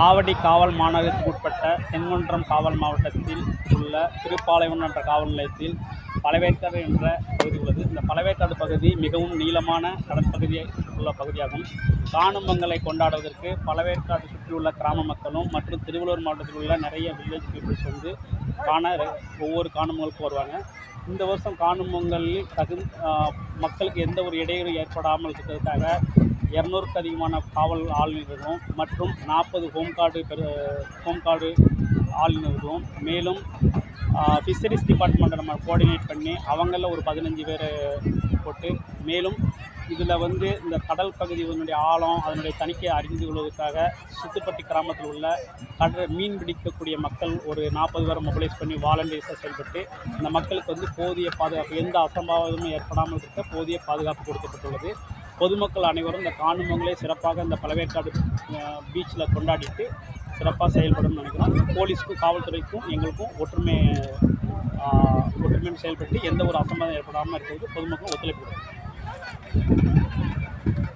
ஆவடி காவல் மாநகரத்துக்கு உட்பட்ட செங்குன்றம் காவல் மாவட்டத்தில் உள்ள திருப்பாலைவன் என்ற காவல் நிலையத்தில் பழவேற்காடு என்ற பகுதி உள்ளது. இந்த பழவேற்காடு பகுதி மிகவும் நீளமான கடற்பகுதியை உள்ள பகுதியாகும். காணும் பொங்கலை கொண்டாடுவதற்கு பழவேற்காடு சுற்றியுள்ள கிராம மக்களும் மற்றும் திருவள்ளூர் மாவட்டத்தில் உள்ள நிறைய வில்லேஜ் பீப்புள்ஸ் வந்து காண ஒவ்வொரு காணும் வருவாங்க. இந்த வருஷம் காணும் பொங்கலில் தகுந்த மக்களுக்கு எந்த ஒரு இடையூறு ஏற்படாமல் இருக்கிறதுக்காக இரநூறுக்கு அதிகமான காவல் ஆளுநர்களும் மற்றும் நாற்பது ஹோம் கார்டு பெரு ஹோம் கார்டு ஹோம்கார்டு ஆளுநர்களும் மேலும் ஃபிஷரிஸ் டிபார்ட்மெண்ட்டை நம்ம கோஆர்டினேட் பண்ணி அவங்கள ஒரு பதினஞ்சு பேர் போட்டு மேலும் இதில் வந்து இந்த கடல் பகுதியினுடைய ஆழம் அதனுடைய தணிக்கையை அறிந்து கொள்வதற்காக சுத்துப்பட்டி கிராமத்தில் உள்ள கடல் மீன் பிடிக்கக்கூடிய மக்கள் ஒரு நாற்பது பேரை மொபைலைஸ் பண்ணி வாலண்டியர்ஸாக செயல்பட்டு இந்த மக்களுக்கு வந்து போதிய பாதுகாப்பு எந்த அசம்பாவிதமும் ஏற்படாமல் இருக்க போதிய பாதுகாப்பு கொடுக்கப்பட்டுள்ளது. பொதுமக்கள் அனைவரும் இந்த காணுமங்களே சிறப்பாக இந்த பழவேற்காடு பீச்சில் கொண்டாடிட்டு சிறப்பாக செயல்படும் நினைக்கிறோம். போலீஸுக்கும் காவல்துறைக்கும் எங்களுக்கும் ஒற்றுமை ஒற்றுமையும் செயல்பட்டு எந்த ஒரு அசம்பாதம் ஏற்படாமல் இருக்கிறது பொதுமக்கள் ஒத்துழைப்பு